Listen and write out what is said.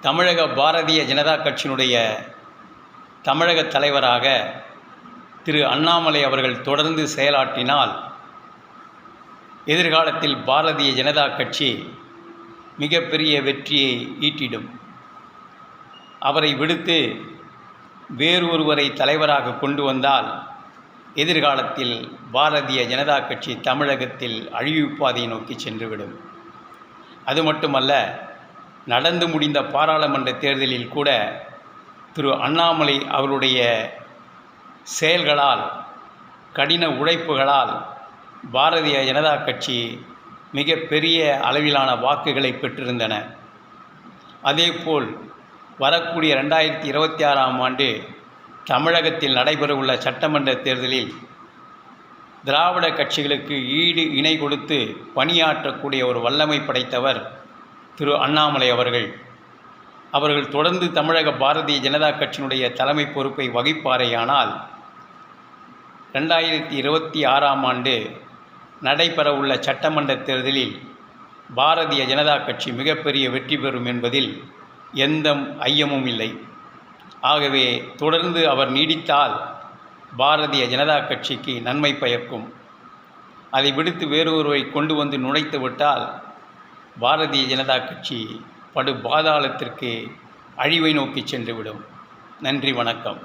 தமிழக பாரதிய ஜனதா கட்சியினுடைய தமிழக தலைவராக திரு அண்ணாமலை அவர்கள் தொடர்ந்து செயலாற்றினால் எதிர்காலத்தில் பாரதிய ஜனதா கட்சி மிகப்பெரிய வெற்றியை ஈட்டிடும். அவரை விடுத்து வேறு ஒருவரை தலைவராக கொண்டு வந்தால் எதிர்காலத்தில் பாரதிய ஜனதா கட்சி தமிழகத்தில் அழிவு பாதையை நோக்கி சென்றுவிடும். அது மட்டுமல்ல நடந்து முடிந்த பாராளுமன்ற தேர்தலில் கூட திரு அண்ணாமலை அவருடைய செயல்களால் கடின உழைப்புகளால் பாரதிய ஜனதா கட்சி மிகப்பெரிய அளவிலான வாக்குகளை பெற்றிருந்தன. அதேபோல் வரக்கூடிய ரெண்டாயிரத்தி இருபத்தி ஆறாம் ஆண்டு தமிழகத்தில் நடைபெறவுள்ள சட்டமன்ற தேர்தலில் திராவிட கட்சிகளுக்கு ஈடு இணை கொடுத்து பணியாற்றக்கூடிய ஒரு வல்லமை படைத்தவர் திரு அண்ணாமலை அவர்கள். அவர்கள் தொடர்ந்து தமிழக பாரதிய ஜனதா கட்சியினுடைய தலைமை பொறுப்பை வகிப்பாரேயானால் ரெண்டாயிரத்தி இருபத்தி ஆறாம் ஆண்டு நடைபெறவுள்ள சட்டமன்ற தேர்தலில் பாரதிய ஜனதா கட்சி மிகப்பெரிய வெற்றி பெறும் என்பதில் எந்த ஐயமும் இல்லை. ஆகவே தொடர்ந்து அவர் நீடித்தால் பாரதிய ஜனதா கட்சிக்கு நன்மை பயக்கும். அதை விடுத்து வேறொருவரை கொண்டு வந்து நுழைத்து விட்டால் பாரதிய ஜனதா கட்சி படு பாதாளத்திற்கு அழிவை நோக்கி சென்றுவிடும். நன்றி வணக்கம்.